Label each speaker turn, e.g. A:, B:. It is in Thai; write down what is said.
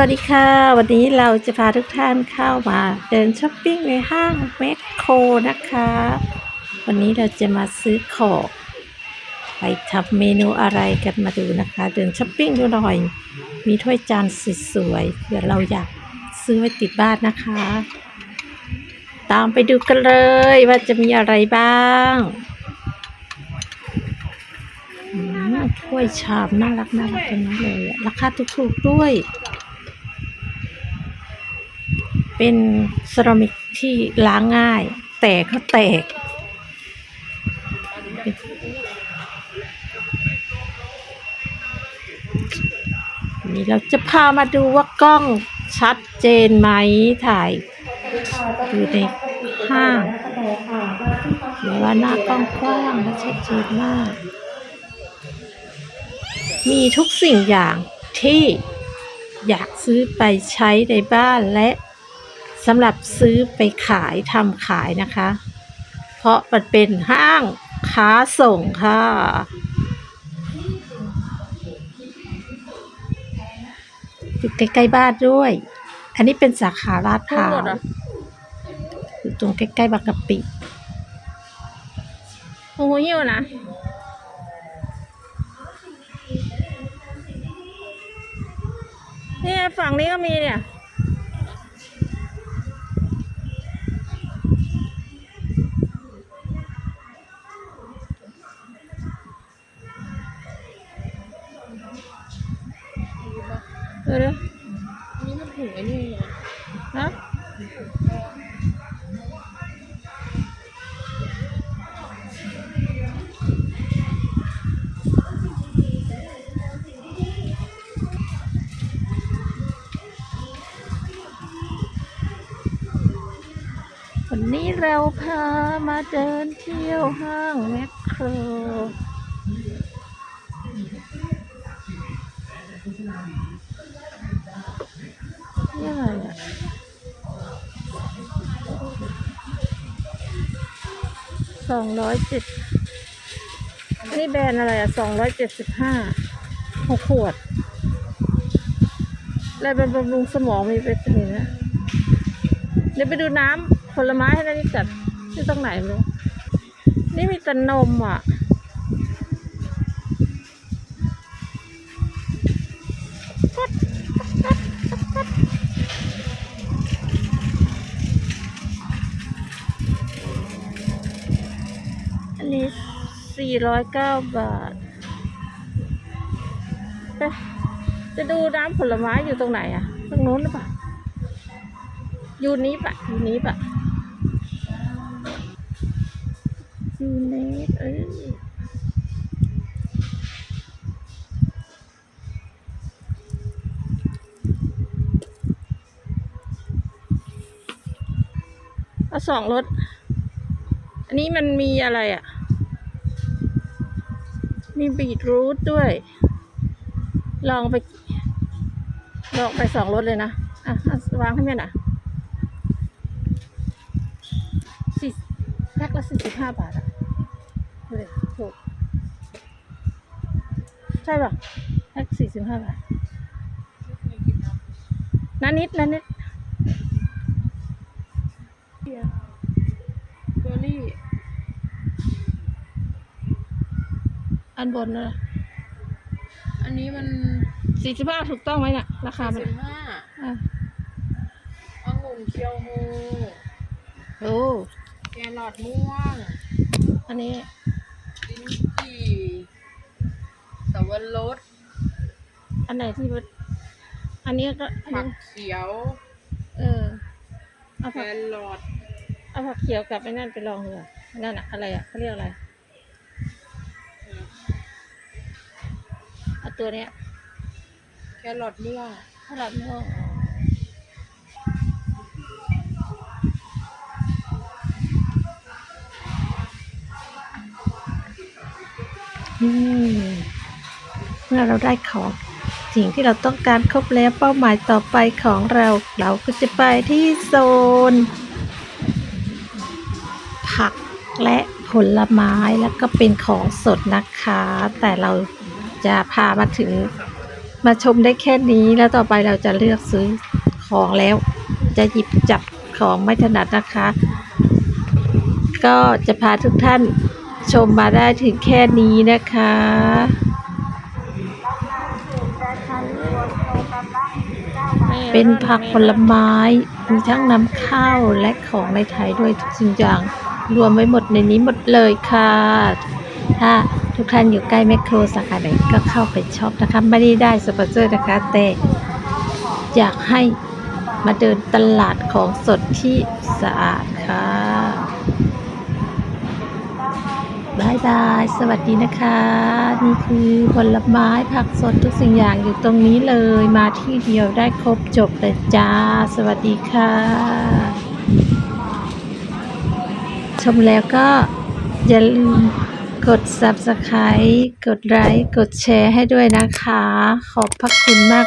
A: วัสดีค่ะ วันนี้เราจะพาทุกท่านเข้ามาเดินช้อปปิ้งในห้างแมคโครนะคะ วันนี้เราจะมาซื้อของไปทำเมนูอะไรกันมาดูนะคะ เดินช้อปปิ้งดูหน่อย มีถ้วยจานสวยๆเผื่อเราอยากซื้อไว้ติดบ้านนะคะ ตามไปดูกันเลยว่าจะมีอะไรบ้างถ้วยชามน่ารักน่ารักกันนั้นเลยราคาถูกๆด้วย เป็นเซรามิกที่ล้างง่าย แต่ก็แตก นี่เราจะพามาดูว่ากล้องชัดเจนไหมถ่ายอยู่ในห้างหรือว่าหน้ากล้องกว้างและชัดเจนมาก มีทุกสิ่งอย่างที่อยากซื้อไปใช้ในบ้านและ สำหรับซื้อไปขายทำขายนะคะ เพราะมันเป็นห้างค้าส่งค่ะ อยู่ใกล้ ๆ บ้านด้วย อันนี้เป็นสาขาลาดพร้าวอยู่ตรงใกล้ ๆบางกะปิ
B: โอ้โหหิวนะเนี่ยฝั่งนี้ก็มีเนี่ย เออเดี๋ยว
C: นี่มันถุงไอ้นี่เหรอ
B: ฮะวันนี้เราพามาเดินเที่ยวห้างแมคโครนี่อะ ไรอะสองร้อยเจ็ดนนี้แบรนด์อะไรอะสองร้อยเจ็ดสิบห้าหกขวดอะไรบำรุงสมองมีไปถึงนะเดี๋ยวไปดูน้ำผลไม้ให้นานี่จัดที่ตรงไหนไม่รู้นี่มีแต่นมอะ นนี้สี่ร้อยเก้าบาทจะดูน้ำผลไม้อยู่ตรงไหนอะตรงโน้นหรือเปล่า อยู่นี้ปะอยู่นี้ปะอยู่นี้เอ้ยเอาสองรถ อันนี้มันมีอะไรอะ่ะ มีบีทรูทด้วย ลองไป ลองไปสองรถเลยนะ อะเอาวางให้แม่หน่ะสี่แพ็คละสี่สิบห้าบาทอะดูดิถูก ใช่ป่ะแพ็คสี่สิบห้าบาทนันนิดนันนิด
C: เบอร์รี่
B: อันบนนะ
C: อันนี้มัน
B: สี่สิบห้าถูกต้องไหมน่ะราคามัน
C: สิบห้า
B: อะ
C: องุ่นเคียวโฮ
B: โอ้
C: แครอทม่วง
B: อันนี้
C: ลิ้นจี่สับปะรด
B: อันไหนที่มันอันนี้ก็อัน
C: ผั
B: นี้
C: กเขียว
B: เออเอา
C: แค
B: ผัก
C: รอท
B: เอาผักเขียวกับไอ้นั่นไปลองดีกว่านั่นอะอะไรอะเขาเรียกอะไร ตัวเนี้ย
C: แครอทม่วง
B: ถ้าเราไม่ว่าอืมเมื่อเราได้ของสิ่งที่เราต้องการครบแล้วเป้าหมายต่อไปของเราเราก็จะไปที่โซน ผักและผลไม้แล้วก็เป็นของสดนะคะ แต่เรา จะพามาถึง
A: มาชมได้แค่นี้แล้วต่อไปเราจะเลือกซื้อของแล้ว จะหยิบจับของไม่ถนัดนะคะ ก็จะพาทุกท่านชมมาได้ถึงแค่นี้นะคะเป็นผักผลไม้ มีทั้งนำข้าวและของในไทยด้วยทุกสิ่งอย่าง รวมไว้หมดในนี้หมดเลยค่ะถ้า ทุกท่านอยู่ใกล้แมคโครสาขาไหนก็เข้าไปช็อปนะคะ ไม่ได้ได้สปอนเซอร์นะคะ แต่อยากให้มาเดินตลาดของสดที่สะอาดค่ะบายบาย สวัสดีนะคะ นี่คือผลไม้ผักสดทุกสิ่งอย่างอยู่ตรงนี้เลยมาที่เดียวได้ครบจบเลยจ้า สวัสดีค่ะ ชมแล้วก็อย่าลืม กด subscribe กดไลค์ กดแชร์ให้ด้วยนะคะ ขอบพระคุณมาก